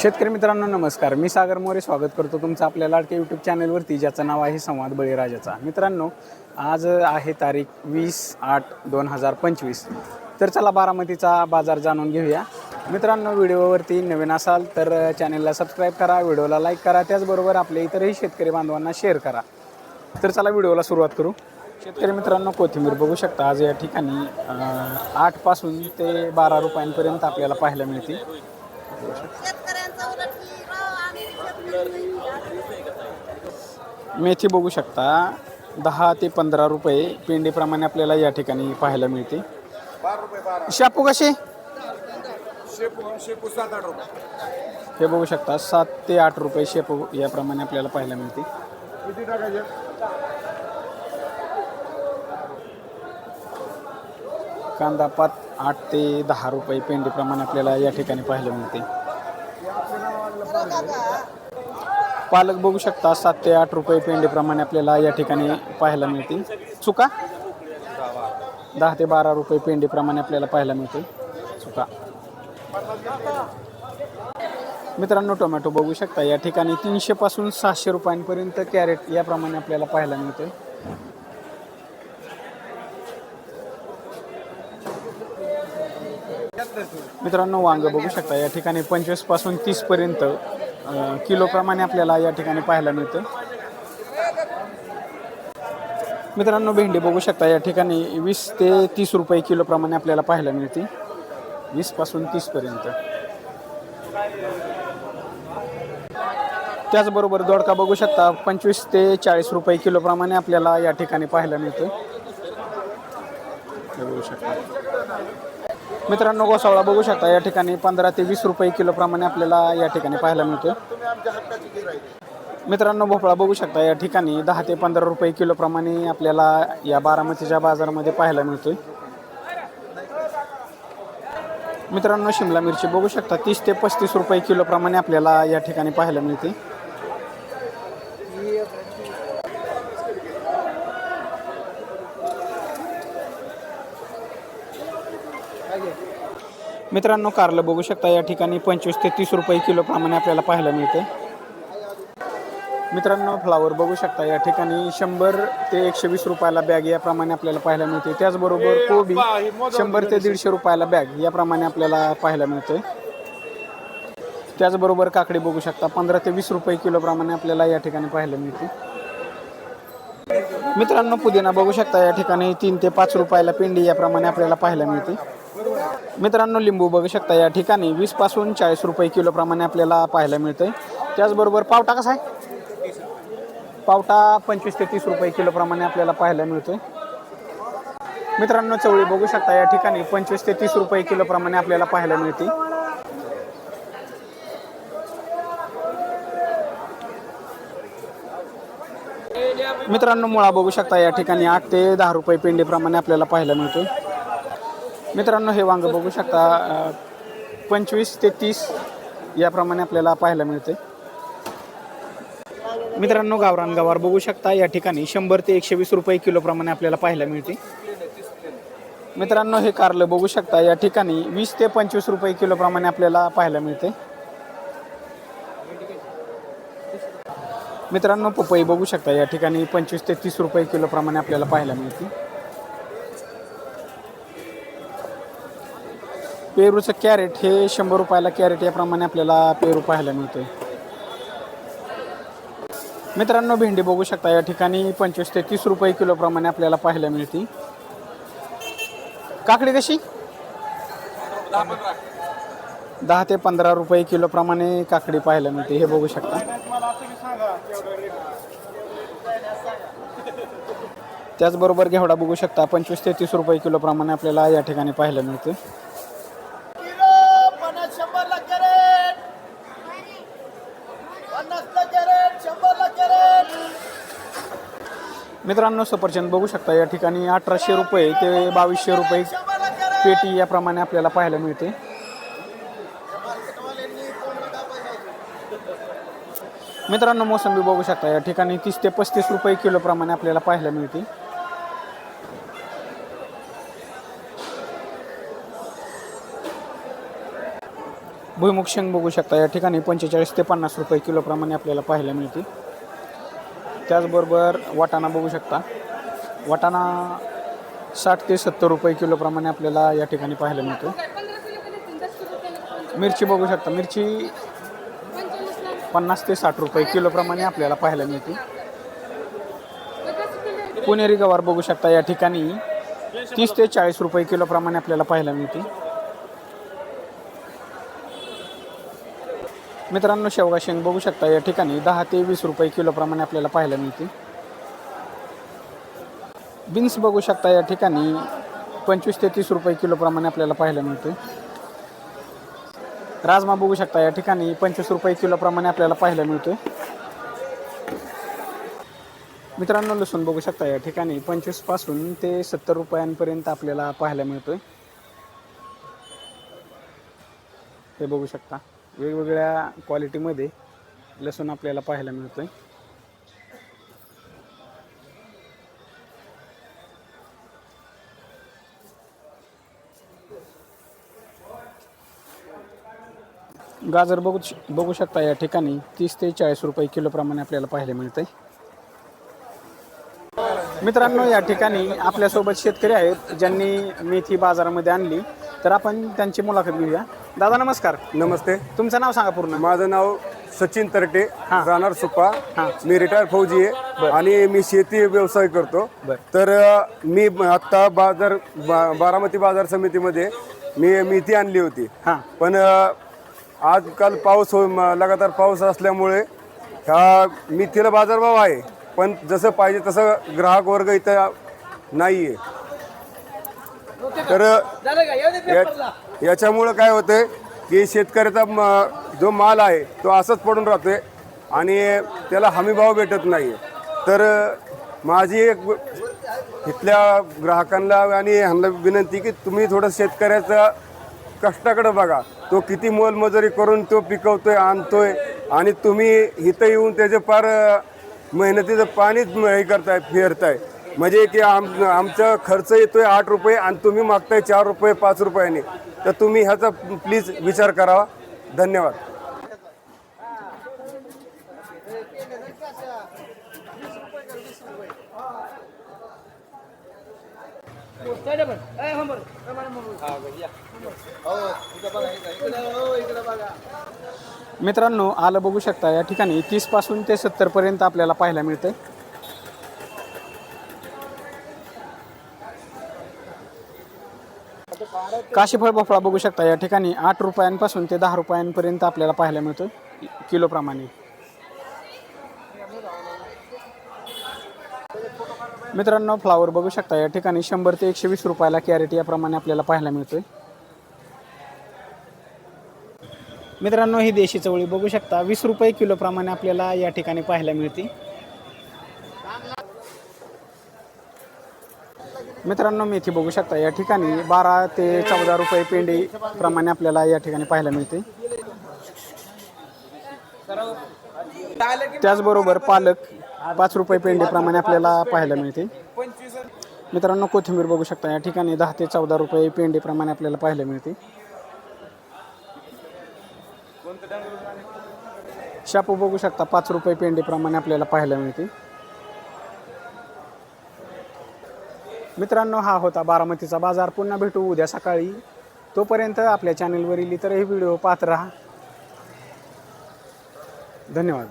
शेतकरी मित्रांनो नमस्कार. मी सागर मोरे स्वागत करतो तुमचं आपल्या लाडके यूट्यूब चॅनलवरती ज्याचं नाव आहे संवाद बळीराजाचा. मित्रांनो आज आहे तारीख वीस आठ दोन हजार पंचवीस. तर चला बारामतीचा बाजार जाणून घेऊया. मित्रांनो व्हिडिओवरती नवीन असाल तर चॅनलला सबस्क्राईब करा व्हिडिओला लाईक करा त्याचबरोबर आपल्या इतरही शेतकरी बांधवांना शेअर करा. तर चला व्हिडिओला सुरुवात करू. शेतकरी मित्रांनो कोथिंबीर बघू शकता आज या ठिकाणी आठपासून ते बारा रुपयांपर्यंत आपल्याला पाहायला मिळते मेथी बघू शकता. दहा ते पंधरा रुपये पेंडीप्रमाणे आपल्याला या ठिकाणी पाहायला मिळते. शापू कसे हे बघू शकता सात ते आठ रुपये शेपू याप्रमाणे आपल्याला पाहायला मिळते. कांदा पात आठ ते दहा रुपये पेंडीप्रमाणे आपल्याला या ठिकाणी पाहायला मिळते. पालक बघू शकता सात ते आठ रुपये पेंडीप्रमाणे आपल्याला या ठिकाणी पाहायला मिळतील. चुका? दहा ते बारा रुपये पेंडीप्रमाणे आपल्याला पाहायला मिळते चुका. मित्रांनो टोमॅटो बघू शकता या ठिकाणी तीनशे पासून सहाशे रुपयांपर्यंत कॅरेट याप्रमाणे आपल्याला पाहायला मिळते मित्रांनो वांग बघू शकता या ठिकाणी पंचवीसपासून तीस पर्यंत किलोप्रमाणे आपल्याला या ठिकाणी पाहायला मिळतं. मित्रांनो भेंडी बघू शकता या ठिकाणी वीस ते तीस रुपये किलोप्रमाणे आपल्याला पाहायला मिळते. वीसपासून तीसपर्यंत त्याचबरोबर दोडका बघू शकता पंचवीस ते चाळीस रुपये किलोप्रमाणे आपल्याला या ठिकाणी पाहायला मिळतं. बघू शकता. मित्रांनो गोसावळा बघू शकता. या ठिकाणी पंधरा ते वीस रुपये किलोप्रमाणे आपल्याला या ठिकाणी पाहायला मिळतो मित्रांनो भोपळा बघू शकता. या ठिकाणी दहा ते पंधरा रुपये किलोप्रमाणे आपल्याला या बारामतीच्या बाजारामध्ये पाहायला मिळतोय. मित्रांनो शिमला मिरची बघू शकता. तीस ते पस्तीस रुपये किलोप्रमाणे आपल्याला या ठिकाणी पाहायला मिळते. मित्रांनो कारलं बघू शकता या ठिकाणी पंचवीस ते तीस रुपये किलोप्रमाणे आपल्याला पाहायला मिळते. मित्रांनो फ्लावर बघू शकता या ठिकाणी शंभर ते एकशे वीस रुपयाला बॅग याप्रमाणे आपल्याला पाहायला मिळते. त्याचबरोबर कोबी शंभर ते दीडशे रुपयाला बॅग याप्रमाणे आपल्याला पाहायला मिळते. त्याचबरोबर काकडी बघू शकता पंधरा ते वीस रुपये किलोप्रमाणे आपल्याला या ठिकाणी पाहायला मिळते. मित्रांनो पुदिना बघू शकता या ठिकाणी तीन ते पाच रुपयाला पिंडी याप्रमाणे आपल्याला पाहायला मिळते. मित्रांनो लिंबू बघू शकता या ठिकाणी वीसपासून चाळीस रुपये किलोप्रमाणे आपल्याला पाहायला मिळते. त्याचबरोबर पावटा कसा आहे? पावटा पंचवीस ते तीस रुपये किलोप्रमाणे आपल्याला पाहायला मिळतोय. मित्रांनो चवळी बघू शकता या ठिकाणी पंचवीस ते तीस रुपये किलोप्रमाणे आपल्याला पाहायला मिळते. मित्रांनो मुळा बघू शकता या ठिकाणी आठ ते दहा रुपये पेंडीप्रमाणे आपल्याला पाहायला मिळतो मित्रांनो हे वांग बघू शकता पंचवीस ते तीस याप्रमाणे आपल्याला पाहायला मिळते मित्रांनो गावरान गवार बघू शकता या ठिकाणी शंभर ते एकशे वीस रुपये किलोप्रमाणे आपल्याला पाहायला मिळते मित्रांनो हे कारलं बघू शकता या ठिकाणी वीस ते पंचवीस रुपये किलोप्रमाणे आपल्याला पाहायला मिळते मित्रांनो पपई बघू शकता या ठिकाणी पंचवीस ते तीस रुपये किलोप्रमाणे आपल्याला पाहायला मिळते पेरूचं कॅरेट हे शंभर रुपयाला कॅरेट याप्रमाणे आपल्याला पेरू पाहायला मिळतोय. मित्रांनो भेंडी बघू शकता या ठिकाणी पंचवीस ते तीस रुपये किलोप्रमाणे आपल्याला पाहायला मिळते काकडी कशी? दहा ते पंधरा रुपये किलोप्रमाणे काकडी पाहायला मिळते हे बघू शकता. त्याचबरोबर घेवडा बघू शकता पंचवीस ते तीस रुपये किलोप्रमाणे आपल्याला या ठिकाणी पाहायला मिळते मित्रांनो सफरचंद बघू शकता या ठिकाणी अठराशे रुपये ते बावीसशे रुपये पेटी याप्रमाणे आपल्याला पाहायला मिळते. मित्रांनो मोसंबी बघू शकता या ठिकाणी तीस ते पस्तीस रुपये किलोप्रमाणे आपल्याला पाहायला मिळते भुईमुग शेंग बघू शकता या ठिकाणी पंचेचाळीस ते पन्नास रुपये किलोप्रमाणे आपल्याला पाहायला मिळते त्याचबरोबर वाटाणा बघू शकता वाटाणा साठ ते सत्तर रुपये किलोप्रमाणे आपल्याला या ठिकाणी पाहायला मिळतो. मिरची बघू शकता मिरची पन्नास ते साठ रुपये किलोप्रमाणे आपल्याला पाहायला मिळते पुणेरी गवार बघू शकता या ठिकाणी. तीस ते चाळीस रुपये किलोप्रमाणे आपल्याला पाहायला मिळते मित्रांनो शेवगा शेंग बघू शकता या ठिकाणी. दहा ते वीस रुपये किलोप्रमाणे आपल्याला पाहायला मिळते बीन्स बघू शकता या ठिकाणी. पंचवीस ते तीस रुपये किलोप्रमाणे आपल्याला पाहायला मिळते राजमा बघू शकता या ठिकाणी. पंचवीस रुपये किलोप्रमाणे आपल्याला पाहायला मिळतोय. मित्रांनो लसूण बघू शकता या ठिकाणी. पंचवीसपासून ते सत्तर रुपयांपर्यंत आपल्याला पाहायला मिळतोय. हे बघू शकता. वेगवेगळ्या क्वालिटीमध्ये लसूण आपल्याला पाहायला मिळतोय. गाजर बघू बघू शकता या ठिकाणी. तीस ते चाळीस रुपये किलोप्रमाणे आपल्याला पाहायला मिळतंय. मित्रांनो या ठिकाणी आपल्यासोबत शेतकरी आहेत ज्यांनी मेथी बाजारामध्ये आणली. तर आपण त्यांची मुलाखत घेऊया. दादा नमस्कार. नमस्ते. तुमचं नाव सांगा पूर्ण. माझं नाव सचिन तरटे हा. राहणार सुपा हा. मी रिटायर फौजी आहे आणि मी शेती व्यवसाय करतो. बर. तर अ, मी आता बाजार बा- बारामती बाजार समितीमध्ये मी मेथी आणली होती. हां. पण अ, आजकाल पाऊस हो म- लगातार पाऊस असल्यामुळे ह्या मेथीला बाजारभाव आहे. पण जसं पाहिजे तसं ग्राहक वर्ग इथं नाही आहे तर या- याच्यामुळं काय होतंय की शेतकऱ्याचा म- जो माल आहे तो असंच पडून राहतोय आणि त्याला हमीभाव भेटत नाही तर माझी एक इथल्या ग्राहकांना आणि ह्यांना विनंती की तुम्ही थोडं शेतकऱ्याचा कष्टाकडे बघा. तो किती मोलमजुरी करून तो पिकवतोय आणतोय. आणि तुम्ही इथं येऊन त्याचे फार मेहनतीचं पाणीच हे करताय फेरताय. म्हणजे की आम आमचा खर्च येतोय आठ रुपये आणि तुम्ही मागताय चार रुपये पाच रुपयाने. तर तुम्ही ह्याचा प्लीज विचार करावा. धन्यवाद. मित्रांनो आलं बघू शकता या ठिकाणी तीसपासून ते सत्तर पर्यंत आपल्याला पाहायला मिळतंय. काशीफळ भोपळा बघू शकता या ठिकाणी आठ रुपयांपासून ते दहा रुपयांपर्यंत आपल्याला पाहायला मिळतोय किलोप्रमाणे. मित्रांनो फ्लावर बघू शकता या ठिकाणी शंभर ते एकशे वीस रुपयाला कॅरेट याप्रमाणे आपल्याला पाहायला मिळतोय. मित्रांनो ही देशी चवळी बघू शकता वीस रुपये किलोप्रमाणे आपल्याला या ठिकाणी पाहायला मिळते. मित्रांनो मेथी बघू शकता या ठिकाणी बारा ते चौदा रुपये पेंडी प्रमाणे आपल्याला या ठिकाणी पाहायला मिळते. त्याचबरोबर पालक पाच रुपये पेंडीप्रमाणे आपल्याला पाहायला मिळते. मित्रांनो कोथिंबीर बघू शकता या ठिकाणी दहा ते चौदा रुपये पेंडीप्रमाणे आपल्याला पाहायला मिळते. शापू बघू शकता पाच रुपये पेंडीप्रमाणे आपल्याला पाहायला मिळते. मित्रांनो हा होता बारामतीचा बाजार. पुन्हा भेटू उद्या सकाळी. तोपर्यंत आपल्या चॅनलवरील इतरही व्हिडिओ पाहत राहा. धन्यवाद.